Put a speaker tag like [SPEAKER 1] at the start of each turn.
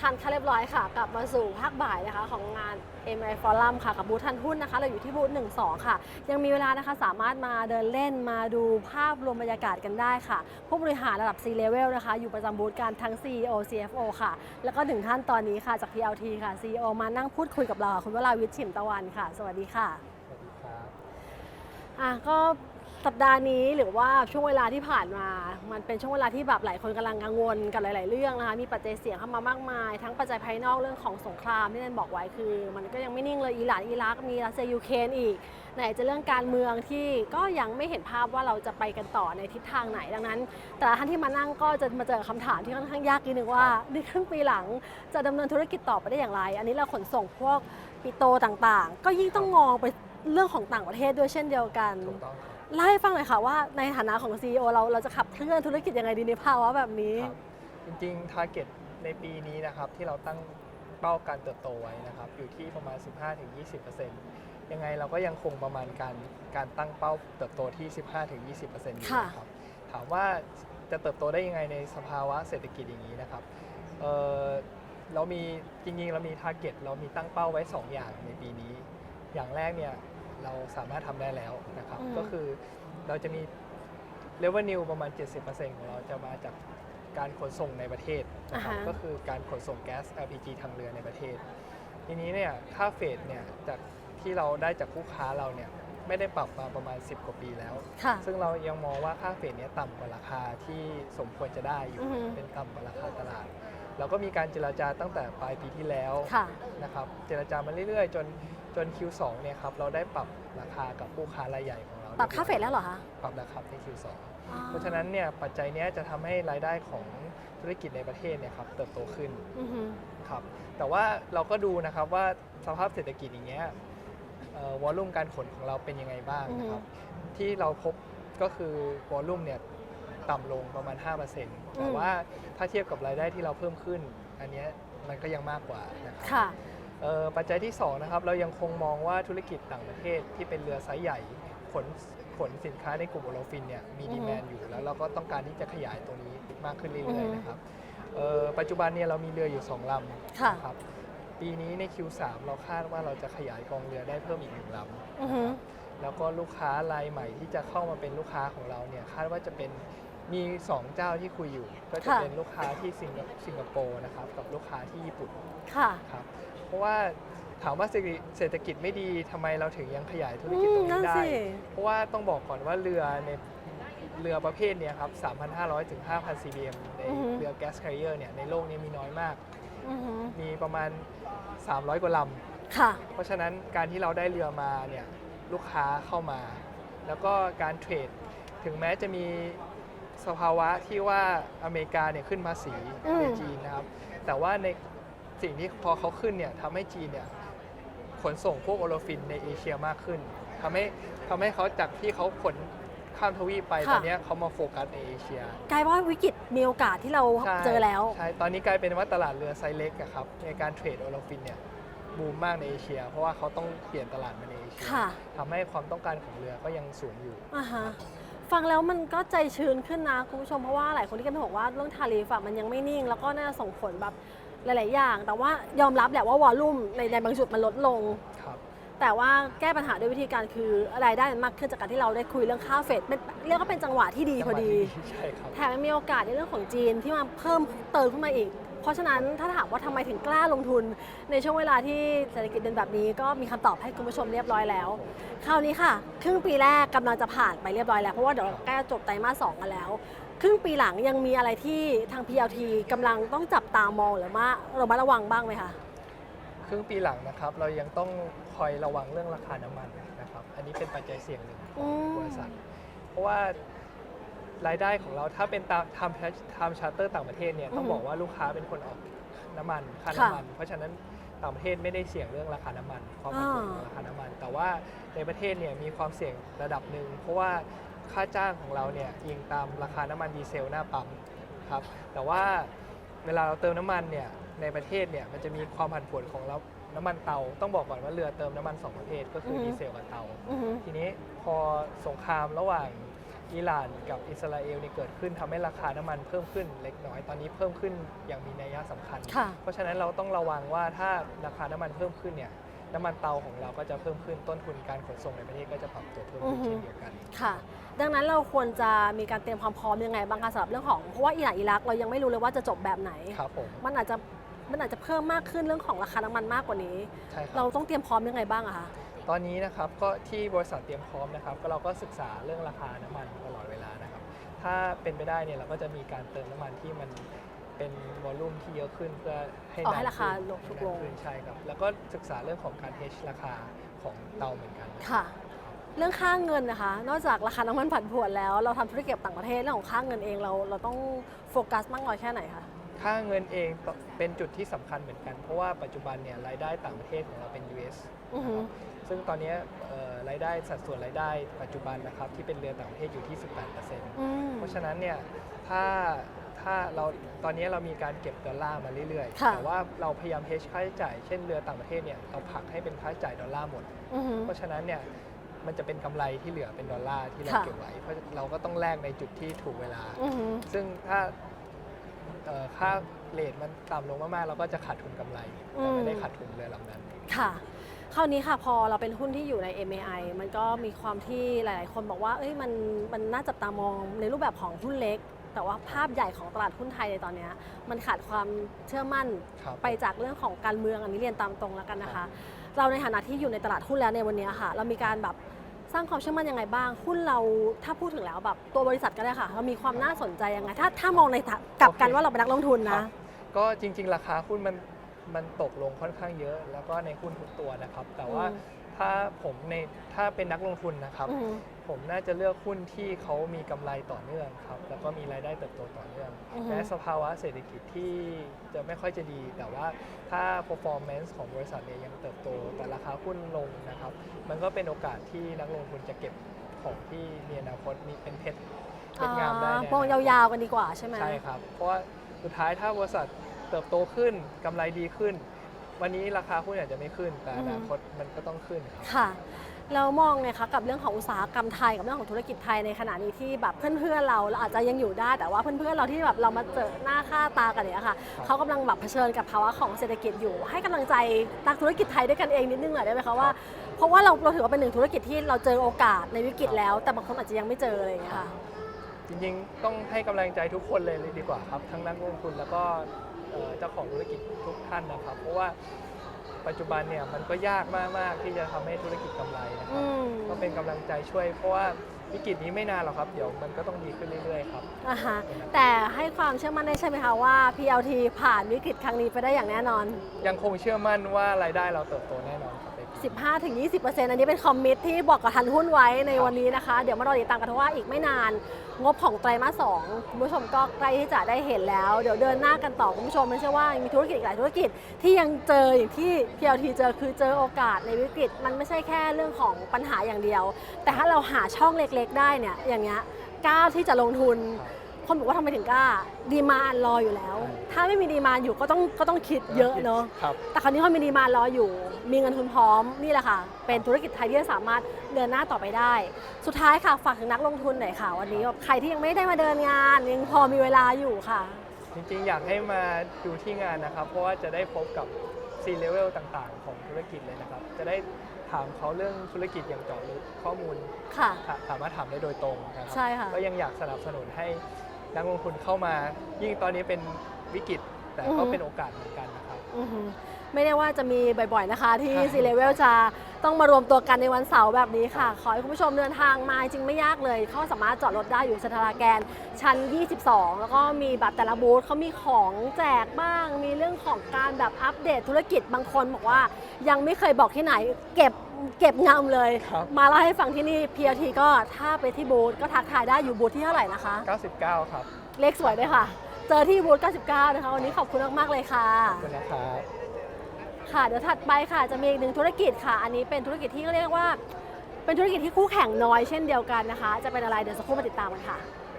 [SPEAKER 1] ทานข้าวเรียบร้อยค่ะ กลับมาสู่ภาคบ่ายนะคะของงาน m i Forum ค่ะ กับบูธทันหุ้นนะคะ เราอยู่ที่บูธ12 ค่ะ ยังมีเวลานะคะสามารถมาเดินเล่นมาดูภาพรวมบรรยากาศกันได้ค่ะ ผู้บริหารระดับ C level นะคะ อยู่ประจำบูธกันทั้ง CEO CFO ค่ะ แล้วก็หนึ่งท่านตอนนี้ค่ะจาก PLT ค่ะ CEO มานั่งพูดคุยกับเราค่ะคุณวราวิทย์ฉิมตะวันค่ะ สวัสดีค่ะ
[SPEAKER 2] สวัสดีครับ
[SPEAKER 1] อะก็ สัปดาห์นี้หรือว่าช่วงเวลาที่ผ่านมา มันเป็นช่วงเวลาที่แบบหลายคนกำลังกังวลกับหลาย ๆ เรื่องนะคะ มีปัจจัยเสี่ยงเข้ามามากมาย ทั้งปัจจัยภายนอกเรื่องของสงครามที่นันบอกไว้คือ มันก็ยังไม่นิ่งเลยอิหร่านอิรักมีรัสเซียยูเครนอีก ไหนจะเรื่องการเมืองที่ก็ยังไม่เห็นภาพว่าเราจะไปกันต่อในทิศทางไหนดังนั้น แต่ละท่านที่มานั่งก็จะมาเจอคำถามที่ค่อนข้างยากนิดนึงว่าในครึ่งปีหลังจะดำเนินธุรกิจต่อไปได้อย่างไร อันนี้เราขนส่งพวกปิโตต่าง ๆ ก็ยิ่งต้องมองไปเรื่องของต่างประเทศด้วยเช่นเดียวกัน
[SPEAKER 2] ถูกต้องครับ
[SPEAKER 1] เล่าให้ฟังหน่อยค่ะว่าในฐานะของ CEO เราเราจะขับเคลื่อนธุรกิจยังไงดีในภาวะแบบนี้
[SPEAKER 2] ครับจริงๆทาร์เก็ตในปีนี้นะครับที่เราตั้งเป้าการเติบโตไว้นะครับอยู่ที่ประมาณ 15-20%ยังไงเราก็ยังคงประมาณการการตั้งเป้าเติบโตที่ 15-20%อยู่
[SPEAKER 1] ค่ะ
[SPEAKER 2] นะครับถามว่าจะเติบโตได้ยังไงในสภาวะเศรษฐกิจอย่างนี้นะครับเอ่อเรามีจริงๆ เรามีทาร์เก็ตเรามีตั้งเป้าไว้ 2 อย่างในปีนี้ อย่างแรกเนี่ย เราสามารถทำได้แล้วนะครับ
[SPEAKER 1] อืม
[SPEAKER 2] ก็คือเราจะมี revenue ประมาณ 70%ของเราจะมาจากการขนส่งในประเทศนะครับ
[SPEAKER 1] อ่าฮะ
[SPEAKER 2] ก็คือการขนส่งแก๊ส LPG ทางเรือในประเทศ ทีนี้เนี่ยค่าเฟดเนี่ยจากที่เราได้จากคู่ค้าเราเนี่ยไม่ได้ปรับมาประมาณ 10 กว่าปีแล้ว
[SPEAKER 1] ค่ะ
[SPEAKER 2] ซึ่งเรายังมองว่าค่าเฟดเนี่ยต่ำกว่าราคาที่สมควรจะได้อยู่
[SPEAKER 1] อือฮึ
[SPEAKER 2] เป็นต่ำกว่าราคาตลาด เราก็มีการเจรจาตั้งแต่ปลายปีที่แล้ว
[SPEAKER 1] ค่ะ
[SPEAKER 2] นะครับ เจรจามาเรื่อยๆ จนจน Q2 เนี่ยครับเราได้ปรับราคากับผู้ค้ารายใหญ่ของเรา
[SPEAKER 1] ปรับค่าเฟดแล้วเหรอคะ
[SPEAKER 2] ปรับแล้วครับใน Q2
[SPEAKER 1] อ๋อ
[SPEAKER 2] เพราะฉะนั้นเนี่ยปัจจัยเนี้ยจะทำให้รายได้ของธุรกิจในประเทศเนี่ยครับเติบโตขึ้น
[SPEAKER 1] อือฮึ
[SPEAKER 2] ครับแต่ว่าเราก็ดูนะครับว่าสภาพเศรษฐกิจอย่างเงี้ยวอลลุ่มการขนของเราเป็นยังไงบ้างนะครับที่เราพบก็คือวอลลุ่มเนี่ย ต่ำลงประมาณ 5%แต่ว่าถ้าเทียบกับรายได้ที่เราเพิ่มขึ้น อันเนี้ยมันก็ยังมากกว่านะครับ
[SPEAKER 1] ค่ะ
[SPEAKER 2] เอ่อปัจจัยที่ 2 นะครับ เรายังคงมองว่าธุรกิจต่างประเทศที่เป็นเรือไซส์ใหญ่ขนขนสินค้าในกลุ่มโอโลฟินเนี่ยมี
[SPEAKER 1] อือฮึ
[SPEAKER 2] ดีแมนอยู่แล้วเราก็ต้องการที่จะขยายตรงนี้มากขึ้น
[SPEAKER 1] อื
[SPEAKER 2] เรื่
[SPEAKER 1] อ
[SPEAKER 2] อย
[SPEAKER 1] ฮึ
[SPEAKER 2] ๆนะครับเอ่อปัจจุบันเนี่ยเรามีเรืออยู่ 2 ลำ
[SPEAKER 1] ค่ะ
[SPEAKER 2] นะครับปีนี้ใน Q3 เราคาดว่าเราจะขยายกองเรือได้เพิ่มอีกหนึ่งล
[SPEAKER 1] อือฮึำ
[SPEAKER 2] แล้วก็ลูกค้ารายใหม่ที่จะเข้ามาเป็นลูกค้าของเราเนี่ยคาดว่าจะเป็น มี 2 เจ้าที่คุยอยู่ ก็จะเป็นลูกค้าที่สิงคสิงคโปร์นะครับกับลูกค้าที่ญี่ปุ่น
[SPEAKER 1] ค่ะ
[SPEAKER 2] ครับเพราะว่าถามว่าเศรษฐกิจเศรษฐกิจไม่ดีทำไมเราถึงยังขยายธุรกิจตรง
[SPEAKER 1] นั่
[SPEAKER 2] นี้
[SPEAKER 1] น
[SPEAKER 2] ได้
[SPEAKER 1] สิ
[SPEAKER 2] เพราะว่าต้องบอกก่อนว่าเรือในเรือประเภทเนี้ยครับ 3,500 ถึง 5,000 cbm ใน
[SPEAKER 1] อือฮึ
[SPEAKER 2] เรือ gas carrier เนี่ยในโลกนี้มีน้อยมาก
[SPEAKER 1] อือฮึ
[SPEAKER 2] มีประมาณ 300 กว่าล
[SPEAKER 1] ค่ะำ
[SPEAKER 2] เพราะฉะนั้นการที่เราได้เรือมาเนี่ยลูกค้าเข้ามา แล้วก็การเทรดถึงแม้จะมี สภาวะที่ว่าอเมริกาเนี่ยขึ้นภาษี
[SPEAKER 1] อืม
[SPEAKER 2] ในจีนนะครับ แต่ว่าในสิ่งที่พอเขาขึ้นเนี่ยทำให้จีนเนี่ยขนส่งพวกโอโลฟินในเอเชียมากขึ้นทำให้ทำให้เขาจากที่เขาขนข้ามทวีปไป
[SPEAKER 1] ค่ะ
[SPEAKER 2] ตอนเนี้ยเขามาโฟกัสในเอเชีย
[SPEAKER 1] กลายว่าวิกฤตมีโอกาสที่เรา
[SPEAKER 2] ใช่
[SPEAKER 1] เจอแล้ว
[SPEAKER 2] ใช่ ตอนนี้กลายเป็นว่าตลาดเรือไซส์เล็กอะครับในการเทรดโอโลฟินเนี่ยบูมมากในเอเชีย เพราะว่าเขาต้องเปลี่ยนตลาดมาในเอเชีย
[SPEAKER 1] ค่ะ
[SPEAKER 2] ทำให้ความต้องการของเรือก็ยังสูงอยู่
[SPEAKER 1] อ่าฮะ ฟังแล้วมันก็ใจชื้นขึ้นนะคุณผู้ชมเพราะว่าหลายคนที่กันบอกว่าเรื่องทาริฟอะมันยังไม่นิ่ง แล้วก็น่าจะส่งผลแบบหลาย ๆ อย่าง แต่ว่ายอมรับแหละว่าวอลลุ่มในในบางจุดมันลดลง
[SPEAKER 2] ครับ
[SPEAKER 1] แต่ว่าแก้ปัญหาด้วยวิธีการคือรายได้มันมากขึ้นจากการที่เราได้คุยเรื่องค่าเฟดเป็นเรียกว่าเป็นจังหวะที่ดีพอดี
[SPEAKER 2] ใช่ครับ
[SPEAKER 1] แถมยังมีโอกาสในเรื่องของจีนที่มาเพิ่มเติมขึ้นมาอีก เพราะฉะนั้นถ้าถามว่าทำไมถึงกล้าลงทุน ในช่วงเวลาที่เศรษฐกิจเป็นแบบนี้ ก็มีคำตอบให้คุณผู้ชมเรียบร้อยแล้ว คราวนี้ค่ะ ครึ่งปีแรกกำลังจะผ่านไปเรียบร้อยแล้ว เพราะว่าเดี๋ยวเราใกล้จะจบไตรมาสสองกันแล้ว ครึ่งปีหลังยังมีอะไรที่ทาง PLT กำลังต้องจับตามองหรือว่าเรามาระวังบ้างไหมคะ
[SPEAKER 2] ครึ่งปีหลังนะครับเรายังต้องคอยระวังเรื่องราคาน้ำมันนะครับ อันนี้เป็นปัจจัยเสี่ยงหนึ่งข
[SPEAKER 1] อื
[SPEAKER 2] อง
[SPEAKER 1] ม
[SPEAKER 2] บริษัท เพราะว่า รายได้ของเราถ้าเป็นตามทำทำชาร์เตอร์ต่างประเทศเนี่ยต้องบอกว่าลูกค้าเป็นคนออกน้ำมันค่าน้ำมัน เพราะฉะนั้นต่างประเทศไม่ได้เสี่ยงเรื่องราคาน้ำมันความผันผวนของราคาน้ำมัน แต่ว่าในประเทศเนี่ยมีความเสี่ยงระดับหนึ่งเพราะว่าค่าจ้างของเราเนี่ยอิงตามราคาน้ำมันดีเซลหน้าปั๊มครับแต่ว่าเวลาเราเติมน้ำมันเนี่ยในประเทศเนี่ยมันจะมีความผันผวนของเราน้ำมันเตาต้องบอกก่อนว่าเรือเติมน้ำมันสองประเภทก็คืออ
[SPEAKER 1] อฮึ
[SPEAKER 2] ดีเซลกับเตา
[SPEAKER 1] อือฮึ
[SPEAKER 2] ทีนี้พอสงครามระหว่าง อิหร่านกับอิสราเอลนี่เกิดขึ้นทำให้ราคาน้ำมันเพิ่มขึ้นเล็กน้อยตอนนี้เพิ่มขึ้นอย่างมีนัยสำคัญ
[SPEAKER 1] ค่ะ
[SPEAKER 2] เพราะฉะนั้นเราต้องระวังว่าถ้าราคาน้ำมันเพิ่มขึ้นเนี่ยน้ำมันเตาของเราก็จะเพิ่มขึ้นต้นทุนการขนส่งในประเทศก็จะปรับตัวเพิ่มขึ้น
[SPEAKER 1] อือฮึ
[SPEAKER 2] เช่นเดียวกัน
[SPEAKER 1] ค่ะ ดังนั้นเราควรจะมีการเตรียมความพร้อมยังไงบ้างคะสำหรับเรื่องของเพราะว่าอิหร่านอิรักเรายังไม่รู้เลยว่าจะจบแบบไหน
[SPEAKER 2] ครับผม
[SPEAKER 1] มันอาจจะมันอาจจะเพิ่มมากขึ้นเรื่องของราคาน้ำมันมากกว่านี้
[SPEAKER 2] ใช่ค
[SPEAKER 1] เรา
[SPEAKER 2] รับ
[SPEAKER 1] ต้องเตรียมพร้อมยังไงบ้างอะคะ
[SPEAKER 2] ตอนนี้นะครับก็ที่บริษัทเตรียมพร้อมนะครับก็เราก็ศึกษาเรื่องราคาน้ำมันตลอดเวลานะครับ ถ้าเป็นไปได้เนี่ยเราก็จะมีการเติมน้ำมันที่มันเป็นวอลลุ่มที่เยอะขึ้นเพื่อให้
[SPEAKER 1] อ๋อให้
[SPEAKER 2] นน
[SPEAKER 1] ราคา
[SPEAKER 2] ขึ้น
[SPEAKER 1] ลงถูกลง
[SPEAKER 2] นานขึ้นใช่ครับ แล้วก็ศึกษาเรื่องของการเฮชราคาของเตาเหมือนกัน
[SPEAKER 1] ค่ะ เรื่องค่าเงินนะคะ นอกจากราคาน้ำมันผันผวนแล้ว เราทำธุรกิจต่างประเทศเรื่องของค่าเงินเองเราเราต้องโฟกัสมากน้อยแค่ไหนคะ
[SPEAKER 2] ค่าเงินเองเป็นจุดที่สำคัญเหมือนกัน เพราะว่าปัจจุบันเนี่ยรายได้ต่างประเทศของเราเป็น US
[SPEAKER 1] อือฮึ
[SPEAKER 2] นะครับซึ่งตอนนี้เอ่อรายได้สัดส่วนรายได้ปัจจุบันนะครับที่เป็นเรือต่างประเทศอยู่ที่ 18%
[SPEAKER 1] อืม
[SPEAKER 2] เพราะฉะนั้นเนี่ยถ้าถ้าเราตอนนี้เรามีการเก็บดอลลาร์มาเรื่อย
[SPEAKER 1] ค่ะ
[SPEAKER 2] ๆแต่ว่าเราพยายามเฮชค่าใช้จ่ายเช่นเรือต่างประเทศเนี่ยเราผลักให้เป็นค่าใช้จ่ายดอลลาร์หมด
[SPEAKER 1] อือฮึ
[SPEAKER 2] เพราะฉะนั้นเนี่ยมันจะเป็นกำไรที่เหลือเป็นดอลลาร์ที่เรา
[SPEAKER 1] ค่ะ
[SPEAKER 2] เก็บไว้ เพราะเราก็ต้องแลกในจุดที่ถูกเวลา
[SPEAKER 1] อือฮึ
[SPEAKER 2] ซึ่งถ้า เอ่อค่าเลทมันต่ำลงมากๆเราก็จะขาดทุนกำไรแต่ไม่ได้ขาดทุนเรือลำนั้น
[SPEAKER 1] ค่ะ คราวนี้ค่ะพอเราเป็นหุ้นที่อยู่ใน MAI มันก็มีความที่หลาย ๆ คนบอกว่า เอ้ยมันมันน่าจับตามองในรูปแบบของหุ้นเล็ก แต่ว่าภาพใหญ่ของตลาดหุ้นไทยในตอนเนี้ยมันขาดความเชื่อมั่น
[SPEAKER 2] ครับ
[SPEAKER 1] ไปจากเรื่องของการเมืองอันนี้เรียนตามตรงแล้วกันนะคะ เราในฐานะที่อยู่ในตลาดหุ้นแล้วในวันนี้ค่ะ เรามีการแบบ สร้างความเชื่อมั่นยังไงบ้าง หุ้นเราถ้าพูดถึงแล้วแบบตัวบริษัทก็ได้ค่ะ เรามีความน่าสนใจยังไง ถ้าถ้ามองในทางกลับกัน
[SPEAKER 2] โอเค
[SPEAKER 1] ว่าเราเป็นนักลงทุน
[SPEAKER 2] ครั
[SPEAKER 1] นะ
[SPEAKER 2] บก็จริง ๆ ราคาหุ้นมันมันตกลงค่อนข้างเยอะ แล้วก็ในหุ้นทุกตัวนะครับ แต่ว่า
[SPEAKER 1] อืม
[SPEAKER 2] ถ้าผมในถ้าเป็นนักลงทุนนะครับ
[SPEAKER 1] อือฮึ
[SPEAKER 2] ผมน่าจะเลือกหุ้นที่เขามีกำไรต่อเนื่องครับ แล้วก็มีรายได้เติบโตต่อเนื่อง
[SPEAKER 1] อือฮึ
[SPEAKER 2] แม้สภาวะเศรษฐกิจที่จะไม่ค่อยจะดี แต่ว่าถ้า performance ของบริษัทเนี่ยยังเติบโต แต่ราคาหุ้นลงนะครับ มันก็เป็นโอกาสที่นักลงทุนจะเก็บของที่มีอนาคตมีเป็นเพชรเพชรงามได้ใน
[SPEAKER 1] มองยาวๆกันดีกว่าใช่ไหม
[SPEAKER 2] ใช่ครับ เพราะว่าสุดท้ายถ้าบริษัทเติบโตขึ้นกำไรดีขึ้น วันนี้ราคาหุ้นอาจจะไม่ขึ้น แต่อนาคตมันก็ต้องขึ้นครับ
[SPEAKER 1] ค่ะ เรามองไงคะกับเรื่องของอุตสาหกรรมไทยกับเรื่องของธุรกิจไทยในขณะนี้ที่แบบเพื่อนๆเราเราอาจจะยังอยู่ได้แต่ว่าเพื่อนๆเราที่แบบเรามาเจอหน้าค่าตากันเนี่ยค่ะ
[SPEAKER 2] ครับ
[SPEAKER 1] เขากำลังแบบเผชิญกับภาวะของเศรษฐกิจอยู่ ให้กำลังใจนักธุรกิจไทยด้วยกันเองนิดนึงหน่อยได้ไหมคะว่าเพราะว่าเราเราถือว่าเป็นหนึ่งธุรกิจที่เราเจอโอกาสในวิกฤตแล้ว แต่บางคนอาจจะยังไม่เจออะไรอย่างเงี้ยค่ะ
[SPEAKER 2] จริงๆ ต้องให้กำลังใจทุกคนเลยเลยดีกว่าครับทั้งนักลงทุนแล้วก็เอ่อเจ้าของธุรกิจทุกท่านนะครับ เพราะว่า ปัจจุบันเนี่ยมันก็ยากมากๆที่จะทำให้ธุรกิจกำไรนะค
[SPEAKER 1] อื
[SPEAKER 2] รับ
[SPEAKER 1] ม
[SPEAKER 2] ก็เป็นกำลังใจช่วยเพราะว่าวิกฤตนี้ไม่นานหรอกครับเดี๋ยวมันก็ต้องดีขึ้นเรื่อยๆครับ
[SPEAKER 1] อ่าฮะแต่ให้ความเชื่อมั่นได้ใช่ไหมคะว่า PLT ผ่านวิกฤตครั้งนี้ไปได้อย่างแน่นอน
[SPEAKER 2] ยังคงเชื่อมั่นว่ารายได้เราเติบโต
[SPEAKER 1] 15-20%อันนี้เป็นคอมมิตที่บอกกับทันหุ้นไว้ในวันนี้นะคะ เดี๋ยวมารอติดตามกันเพราะว่าอีกไม่นาน งบของไตรมาสสองคุณผู้ชมก็ใกล้ที่จะได้เห็นแล้ว เดี๋ยวเดินหน้ากันต่อคุณผู้ชมไม่ใช่ว่ามีธุรกิจอีกหลายธุรกิจที่ยังเจออย่างที่ PLT เจอคือเจอโอกาสในวิกฤต มันไม่ใช่แค่เรื่องของปัญหาอย่างเดียว แต่ถ้าเราหาช่องเล็กๆ ได้เนี่ยอย่างเงี้ยกล้าที่จะลงทุน คนบอกว่าทำไมถึงกล้า ดีมานรออยู่แล้ว ถ้าไม่มีดีมานอยู่ก็ต้องก็ต้องคิดเยอะเนาะ
[SPEAKER 2] ครับ
[SPEAKER 1] แต่คราวนี้เขามีดีมานรออยู่ มีเงินทุนพร้อมนี่แหละค่ะ เป็นธุรกิจไทยที่จะสามารถเดินหน้าต่อไปได้ สุดท้ายค่ะฝากถึงนักลงทุนหน่อยค่ะวันนี้แบบใครที่ยังไม่ได้มาเดินงานยังพอมีเวลาอยู่ค่ะ
[SPEAKER 2] จริงๆ อยากให้มาดูที่งานนะครับ เพราะว่าจะได้พบกับ C level ต่างๆ ของธุรกิจเลยนะครับ จะได้ถามเขาเรื่องธุรกิจอย่างเจาะลึกข้อมูล
[SPEAKER 1] ค่ะ
[SPEAKER 2] ถาสามารถถามได้โดยตรงนะครั
[SPEAKER 1] ใช่ค่ะ
[SPEAKER 2] ก็ยังอยากสนับสนุนให้ นักลงทุนเข้ามา ยิ่งตอนนี้เป็นวิกฤตแต่
[SPEAKER 1] อือ
[SPEAKER 2] ก็
[SPEAKER 1] ฮึ
[SPEAKER 2] เป็นโอกาสเหมือนกันนะครับ
[SPEAKER 1] อือหือไม่ได้ว่าจะมีบ่อยๆนะคะ ที่
[SPEAKER 2] ใช่
[SPEAKER 1] ซีเลเวลจะต้องมารวมตัวกันในวันเสาร์แบบนี้ค่ะ ขอให้คุณผู้ชมเดินทางมาจริงไม่ยากเลยเขาสามารถจอดรถได้อยู่สถาราแกนชั้น 22 แล้วก็มีแบบแต่ละบูธเขามีของแจกบ้าง มีเรื่องของการแบบอัปเดตธุรกิจบางคนบอกว่า ยังไม่เคยบอกที่ไหน เก็บ เก็บงำเลย
[SPEAKER 2] ครับ
[SPEAKER 1] มาเล่าให้ฟังที่นี่ PLT ก็ถ้าไปที่บูธก็ทักทายได้อยู่บูธที่เท่าไหร่นะคะ
[SPEAKER 2] 99 ครับ
[SPEAKER 1] เลขสวยด้วยค่ะ เจอที่บูธ99 นะคะ วันนี้ขอบคุณมาก ๆ เลยค่ะ
[SPEAKER 2] ขอบคุณนะครับ
[SPEAKER 1] ค่ะ เดี๋ยวถัดไปค่ะ จะมีอีกหนึ่งธุรกิจค่ะ อันนี้เป็นธุรกิจที่เรียกว่า เป็นธุรกิจที่คู่แข่งน้อยเช่นเดียวกันนะคะ จะเป็นอะไร เดี๋ยวสักครู่มาติดตามกันค่ะ